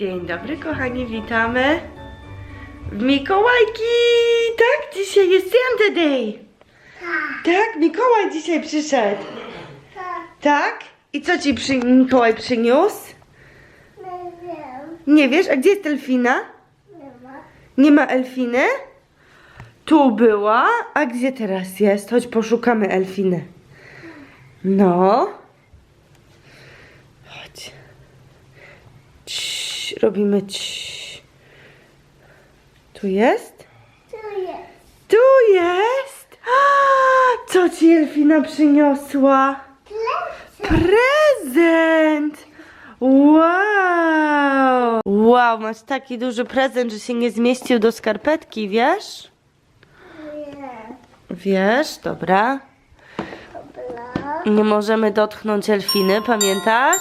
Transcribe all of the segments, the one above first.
Dzień dobry kochani, witamy w Mikołajki! Tak, dzisiaj jest Santa Day! Tak, Mikołaj dzisiaj przyszedł. Tak? I co ci przy... Mikołaj przyniósł? Nie wiem. Nie wiesz, a gdzie jest Elfina? Nie ma. Nie ma Elfiny? Tu była, a gdzie teraz jest? Chodź poszukamy Elfiny. No. Chodź. Robimy cii. Tu jest? Tu jest. Tu jest! Co ci Elfina przyniosła? Plecy. Prezent! Wow! Wow, masz taki duży prezent, że się nie zmieścił do skarpetki, wiesz? Nie. Wiesz, dobra. Dobra. Nie możemy dotknąć Elfiny, pamiętasz?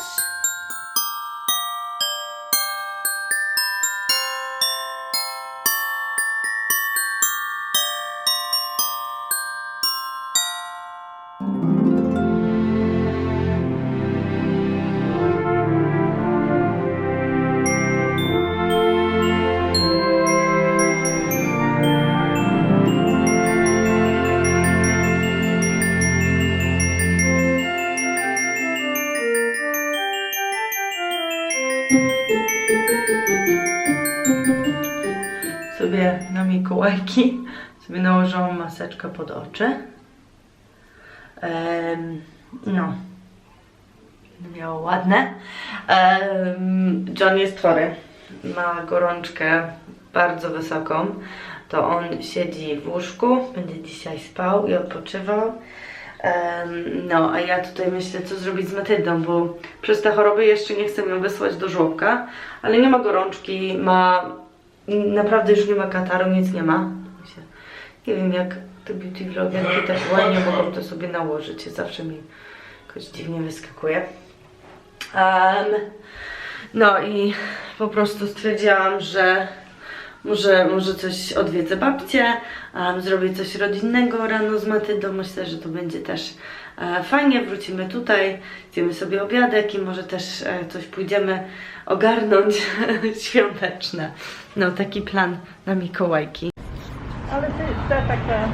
Mikołajki sobie nałożyłam maseczkę pod oczy. No. Miała ładne. John jest chory. Ma gorączkę bardzo wysoką. To on siedzi w łóżku, będzie dzisiaj spał i odpoczywał. No, a ja tutaj myślę, co zrobić z Matyldą, bo przez te choroby jeszcze nie chcę ją wysłać do żłobka, ale nie ma gorączki, ma naprawdę już nie ma kataru, nic nie ma. Nie wiem, jak te beauty vlogerki tak ładnie mogą to sobie nałożyć, zawsze mi jakoś dziwnie wyskakuje. Em, no i po prostu stwierdziłam, że może, może coś odwiedzę babcię, um, zrobię coś rodzinnego rano z Matyldą. Myślę, że to będzie też fajnie. Wrócimy tutaj, zjemy sobie obiadek i może też e, coś pójdziemy ogarnąć świąteczne. No, taki plan na Mikołajki. Ale to jest ta taka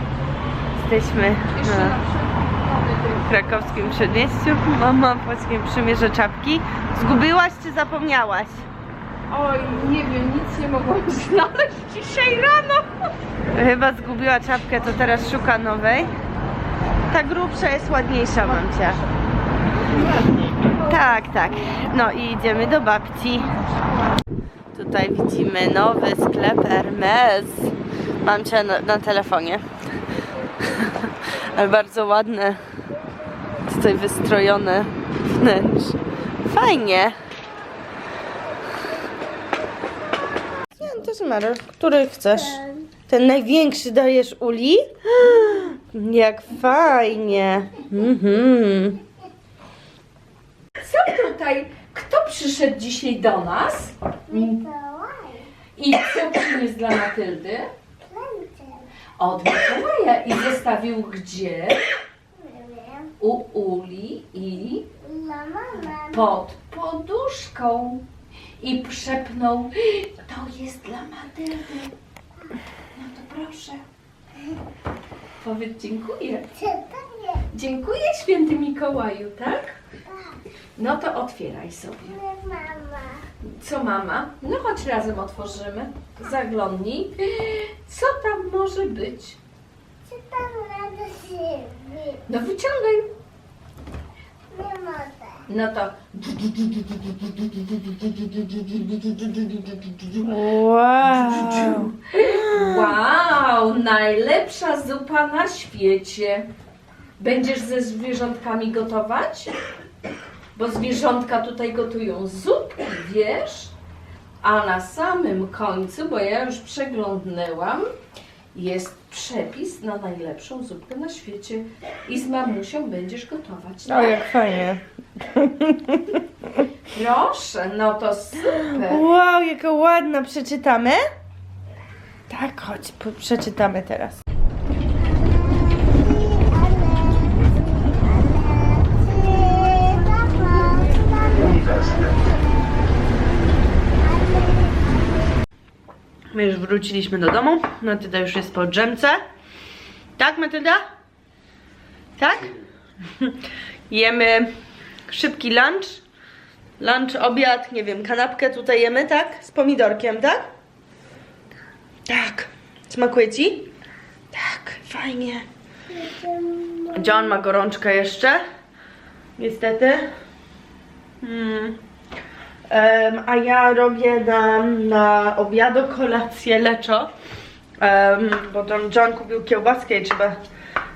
Jesteśmy na krakowskim przedmieściu. Mama właśnie przymierza czapki. Zgubiłaś czy zapomniałaś? Oj, nie wiem, nic nie mogłam znaleźć dzisiaj rano. Chyba zgubiła czapkę, to teraz szuka nowej. Ta grubsza jest ładniejsza, mamcia. Tak, tak. No i idziemy do babci. Tutaj widzimy nowy sklep Hermes. Mamcia na, na telefonie. Ale bardzo ładne. Tutaj wystrojone wnętrze. Fajnie. Nie, to jest. Który chcesz? Ten największy dajesz Uli? Jak fajnie. Mhm. Co tutaj? Kto przyszedł dzisiaj do nas? I co przyniósł dla Matyldy? Od Mikołaja. I zostawił gdzie? U Uli i pod poduszką. I przepnął, to jest dla Matyldy. No to proszę. Powiedz dziękuję. Dziękuję święty Mikołaju, tak? No to otwieraj sobie. Mama. Co mama? No chodź razem otworzymy. Zaglądnij. Co tam może być? Co tam się No wyciągaj. No to Wow. wow, najlepsza zupa na świecie. Będziesz ze zwierzątkami gotować? Bo zwierzątka tutaj gotują zupki, wiesz? A na samym końcu, bo ja już przeglądnęłam, jest przepis na najlepszą zupkę na świecie. I z mamusią będziesz gotować. O, jak fajnie. Proszę, no to super. Wow, jaka ładna. Przeczytamy? Tak, chodź, po- przeczytamy teraz. Ale My już wróciliśmy do domu. Matylda już jest po drzemce. Tak, Matylda? Tak? Jemy szybki lunch. Lunch, obiad, nie wiem, kanapkę tutaj jemy, tak? Z pomidorkiem, tak? Tak. Smakuje ci? Tak, fajnie. John ma gorączkę jeszcze. Niestety. Hmm. Em, a ja robię na, na obiadu kolację leczo. Em, bo tam John kupił kiełbaskę i trzeba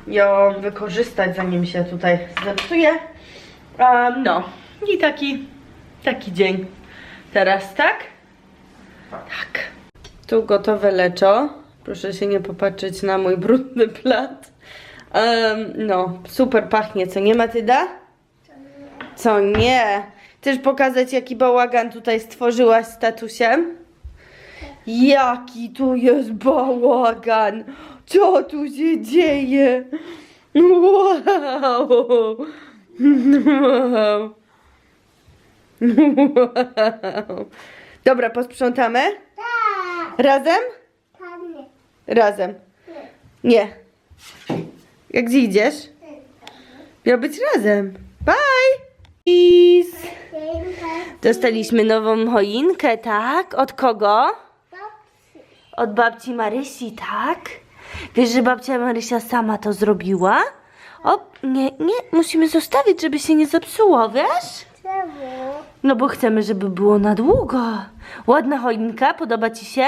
ją wykorzystać zanim się tutaj zepsuje. Em, no i taki, taki dzień teraz, tak? Tak. Tu gotowe leczo. Proszę się nie popatrzeć na mój brudny plat. No, super pachnie, co nie Matyda? Co nie? Chcesz pokazać jaki bałagan tutaj stworzyłaś z tatusiem? Jaki tu jest bałagan? Co tu się dzieje? Wow! Wow! Wow! Dobra, posprzątamy? Tak. Razem? Tam nie. Razem. Nie. Jak gdzie idziesz? Miał być razem. Bye! Dostaliśmy nową choinkę, tak? Od kogo? Od babci Marysi, tak? Wiesz, że babcia Marysia sama to zrobiła? O, nie, nie, musimy zostawić, żeby się nie zepsuło, wiesz? Czemu? No bo chcemy, żeby było na długo. Ładna choinka, podoba ci się?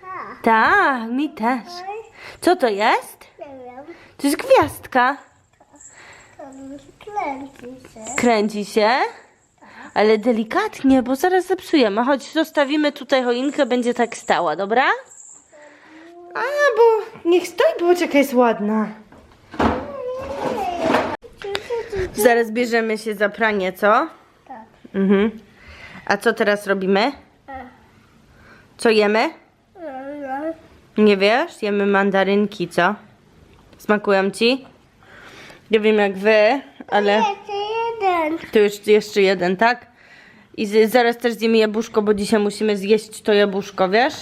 Tak. Tak, mi też. Co to jest? Nie wiem. To jest gwiazdka. Kręci się. Kręci się, ale delikatnie, bo zaraz zepsujemy. Chodź, zostawimy tutaj choinkę, będzie tak stała, dobra? A, bo niech stoi, bo czeka jest ładna. Zaraz bierzemy się za pranie, co? Tak. Mhm. A co teraz robimy? Co jemy? Nie wiesz? Jemy mandarynki, co? Smakują ci? Nie wiem jak wy, ale... Jeszcze jeden. To już jeszcze jeden, tak? I z, zaraz też zjemy jabłuszko, bo dzisiaj musimy zjeść to jabłuszko, wiesz?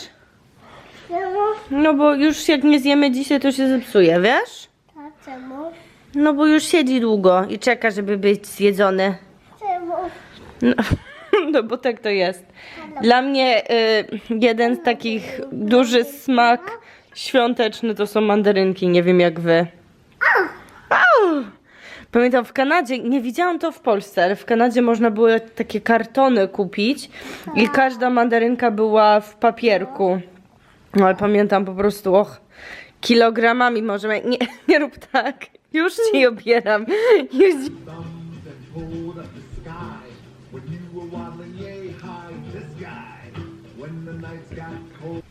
No bo już jak nie zjemy dzisiaj, to się zepsuje, wiesz? A czemu? No bo już siedzi długo i czeka, żeby być zjedzony. Czemu? No, no bo tak to jest. Dla mnie y, jeden z takich duży smak świąteczny to są mandarynki, nie wiem jak wy. Pamiętam w Kanadzie, nie widziałam to w Polsce, ale w Kanadzie można było takie kartony kupić i każda mandarynka była w papierku. No ale pamiętam po prostu, och, kilogramami możemy, nie, nie rób tak, już ci obieram, już ci...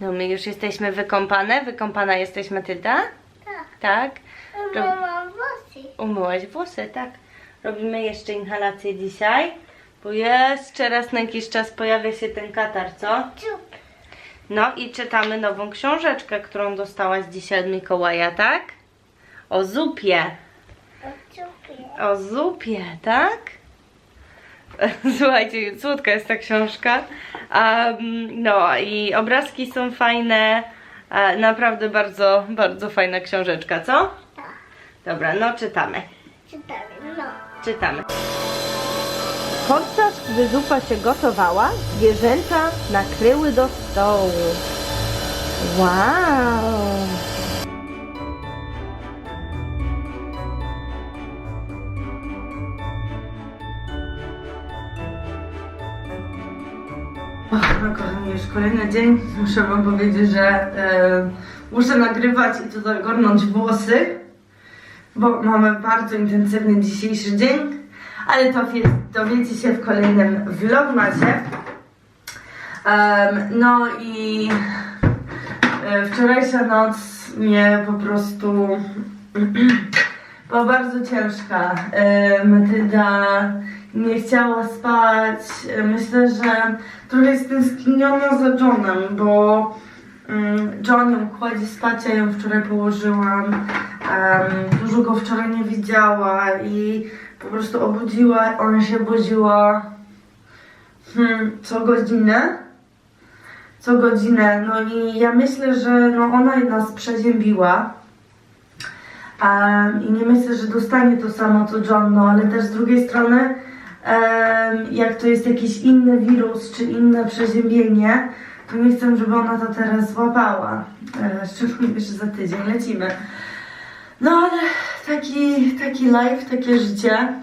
No my już jesteśmy wykąpane, wykąpana jesteś Matylda? Tak. Tak. Rob... Umyłaś włosy, tak. Robimy jeszcze inhalację dzisiaj, bo jeszcze raz na jakiś czas pojawia się ten katar, co? No i czytamy nową książeczkę, którą dostałaś dzisiaj od Mikołaja, tak? O zupie. O zupie, tak? Słuchajcie, słodka jest ta książka. Um, no i obrazki są fajne. E, naprawdę bardzo, bardzo fajna książeczka, co? Dobra, no czytamy. Czytamy. No. Czytamy. Podczas gdy zupa się gotowała, zwierzęta nakryły do stołu. Wow! No kochani, już kolejny dzień. Muszę wam powiedzieć, że e, muszę nagrywać i tutaj ogarnąć włosy, bo mamy bardzo intensywny dzisiejszy dzień, ale to wie, dowiecie się w kolejnym vlogmasie. Em, no i e, wczorajsza noc mnie po prostu była bardzo ciężka. Matylda nie chciała spać. Myślę, że trochę jest tęskniona za Johnem, bo John ją kładzie spać, ja ją wczoraj położyłam. Em, dużo go wczoraj nie widziała i po prostu obudziła, ona się budziła hmm, co godzinę. co godzinę. No i ja myślę, że no ona nas przeziębiła. Em, I nie myślę, że dostanie to samo co John, no ale też z drugiej strony, em, jak to jest jakiś inny wirus czy inne przeziębienie, nie chcę, żeby ona to teraz złapała. E, szczególnie, że za tydzień lecimy. No ale taki, taki life, takie życie.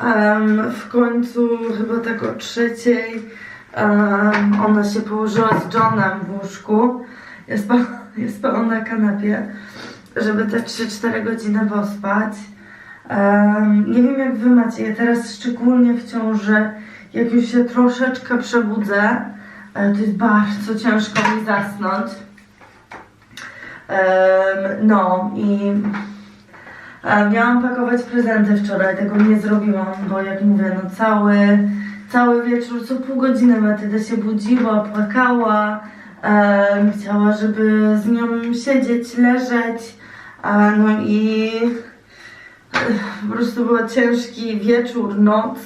Em, w końcu chyba tak o trzeciej em, ona się położyła z Johnem w łóżku. Ja spałam, ja spałam na kanapie, żeby te 3-4 godziny pospać. Em, nie wiem jak wy macie, ja teraz szczególnie w ciąży, jak już się troszeczkę przebudzę, to jest bardzo ciężko mi zasnąć. No i miałam pakować prezenty wczoraj, tego nie zrobiłam, bo jak mówię, no cały, cały wieczór, co pół godziny Matyda się budziła, płakała, chciała, żeby z nią siedzieć, leżeć, no i e, po prostu był ciężki wieczór, noc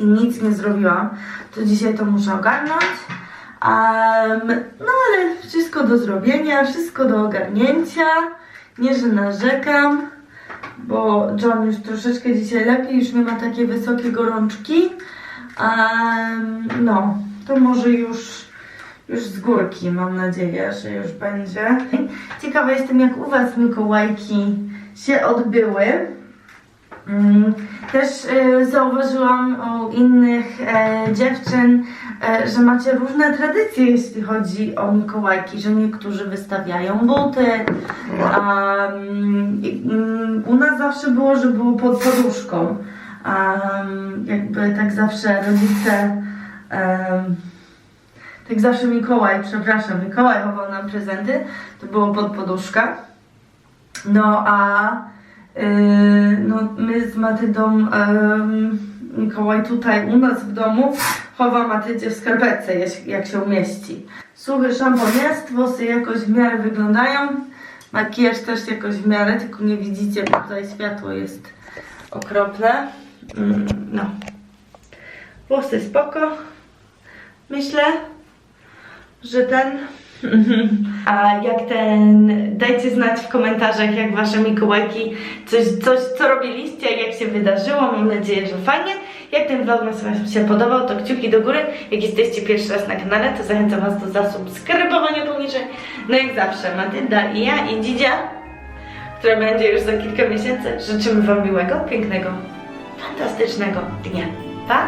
i nic nie zrobiłam, to dzisiaj to muszę ogarnąć. Em, no ale wszystko do zrobienia, wszystko do ogarnięcia. Nie, że narzekam, bo John już troszeczkę dzisiaj lepiej, już nie ma takiej wysokiej gorączki. Em, no, to może już, już z górki, mam nadzieję, że już będzie. Ciekawa jestem, jak u Was Mikołajki się odbyły. Mm, Też e, zauważyłam u innych e, dziewczyn, e, że macie różne tradycje, jeśli chodzi o Mikołajki, że niektórzy wystawiają buty. A, mm, mm, u nas zawsze było, że było pod poduszką. A, jakby tak zawsze rodzice. tak zawsze Mikołaj, przepraszam, Mikołaj chował nam prezenty, to było pod poduszkę. No a no, my z Matydą, ym, Mikołaj tutaj u nas w domu chowa Matydzie w skarpetce, jak się umieści. Suchy szampon jest, włosy jakoś w miarę wyglądają, makijaż też jakoś w miarę, tylko nie widzicie, bo tutaj światło jest okropne. Mm, no. Włosy spoko. Myślę, że ten. A jak ten. Dajcie znać w komentarzach, jak wasze Mikołajki, coś, coś co robiliście, jak się wydarzyło. Mam nadzieję, że fajnie. Jak ten vlogmas Wam się podobał, to kciuki do góry. Jak jesteście pierwszy raz na kanale, to zachęcam Was do zasubskrybowania poniżej. No jak zawsze, Matylda i ja i Dzidzia, która będzie już za kilka miesięcy. Życzymy Wam miłego, pięknego, fantastycznego dnia. Pa!